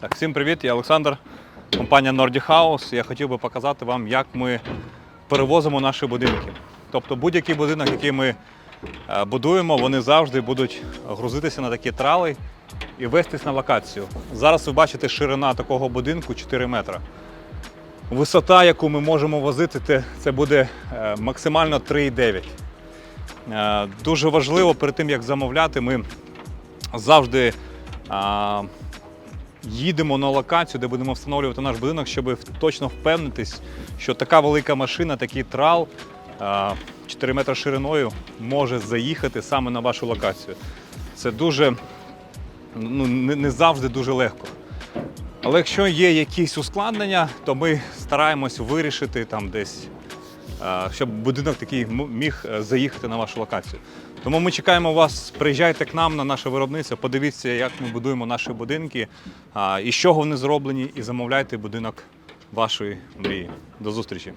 Так, всім привіт, я Олександр, компанія Nordic House. Я хотів би показати вам, як ми перевозимо наші будинки. Тобто будь-який будинок, який ми е, будуємо, вони завжди будуть грузитися на такі трали і вестись на локацію. Зараз ви бачите ширина такого будинку 4 метри. Висота, яку ми можемо возити, це буде е, максимально 3,9. Е, Дуже важливо перед тим, як замовляти, ми завжди їдемо на локацію, де будемо встановлювати наш будинок, щоб точно впевнитись, що така велика машина, такий трал 4 метри шириною може заїхати саме на вашу локацію. Це дуже ну, не, завжди дуже легко. Але якщо є якісь ускладнення, то ми стараємось вирішити там десь, щоб будинок такий міг е, заїхати на вашу локацію. Тому ми чекаємо вас. Приїжджайте к нам на наше виробництво, подивіться, як ми будуємо наші будинки, з чого вони зроблені, і замовляйте будинок вашої мрії. До зустрічі!